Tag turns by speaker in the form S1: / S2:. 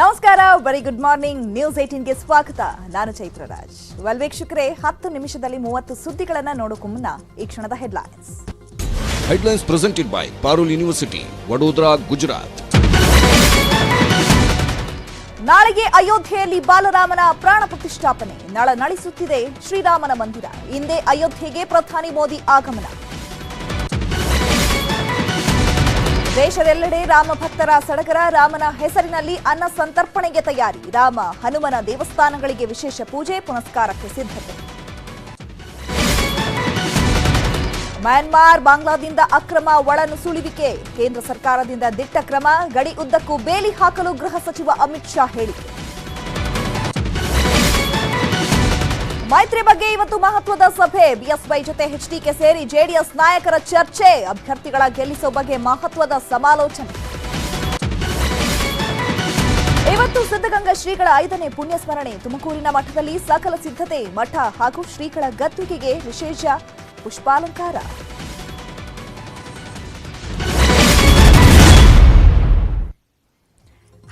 S1: ನಮಸ್ಕಾರ very good morning news ಏಟೀನ್ಗೆ ಸ್ವಾಗತ. ನಾನು ಚೈತ್ರರಾಜ್. ವೆಲ್ ವೀಕ್ಷಕರೇ ಹತ್ತು ನಿಮಿಷದಲ್ಲಿ ಮೂವತ್ತು ಸುದ್ದಿಗಳನ್ನ ನೋಡೋಕು ಮುನ್ನ ಈ ಕ್ಷಣದ headlines
S2: headlines presented by Parul university Vadodara Gujarat
S1: ನಾಳೆಗೆ ಅಯೋಧ್ಯೆಯಲ್ಲಿ ಬಾಲರಾಮನ ಪ್ರಾಣ ಪ್ರತಿಷ್ಠಾಪನೆ. ನಳನಳಿಸುತ್ತಿದೆ ಶ್ರೀರಾಮನ ಮಂದಿರ. ಇಂದೇ ಅಯೋಧ್ಯೆಗೆ ಪ್ರಧಾನಿ ಮೋದಿ ಆಗಮನ. ದೇಶದೆಲ್ಲೆಡೆ ರಾಮ ಭಕ್ತರ ಸಡಗರ, ರಾಮನ ಹೆಸರಿನಲ್ಲಿ ಅನ್ನ ಸಂತರ್ಪಣೆಗೆ ತಯಾರಿ. ರಾಮ ಹನುಮನ ದೇವಸ್ಥಾನಗಳಿಗೆ ವಿಶೇಷ ಪೂಜೆ, ಪುನಸ್ಕಾರಕ್ಕೆ ಸಿದ್ಧತೆ. ಮ್ಯಾನ್ಮಾರ್, ಬಾಂಗ್ಲಾದಿಂದ ಅಕ್ರಮ ಒಳನುಸುಳುವಿಕೆ ಕೇಂದ್ರ ಸರ್ಕಾರದಿಂದ ದಿಟ್ಟ ಕ್ರಮ, ಗಡಿ ಉದ್ದಕ್ಕೂ ಬೇಲಿ ಹಾಕಲು ಗೃಹ ಸಚಿವ ಅಮಿತ್ ಶಾ ಹೇಳಿಕೆ. ಬಗ್ಗೆ ಇವತ್ತು ಮಹತ್ವದ ಸಭೆ. ಬಿಎಸ್ವೈ ಜೊತೆ ಎಚ್ಡಿಕೆ ಸೇರಿ ಜೆಡಿಎಸ್ ನಾಯಕರ ಚರ್ಚೆ. ಅಭ್ಯರ್ಥಿಗಳ ಗೆಲ್ಲಿಸೋ ಬಗ್ಗೆ ಮಹತ್ವದ ಸಮಾಲೋಚನೆ. ಇವತ್ತು ಸಿದ್ಧಗಂಗಾ ಶ್ರೀಗಳ ಐದನೇ ಪುಣ್ಯಸ್ಮರಣೆ. ತುಮಕೂರಿನ ಮಠದಲ್ಲಿ ಸಕಲ ಸಿದ್ಧತೆ, ಮಠ ಹಾಗೂ ಶ್ರೀಗಳ ಗದ್ದುಗೆಗೆ ವಿಶೇಷ ಪುಷ್ಪಾಲಂಕಾರ.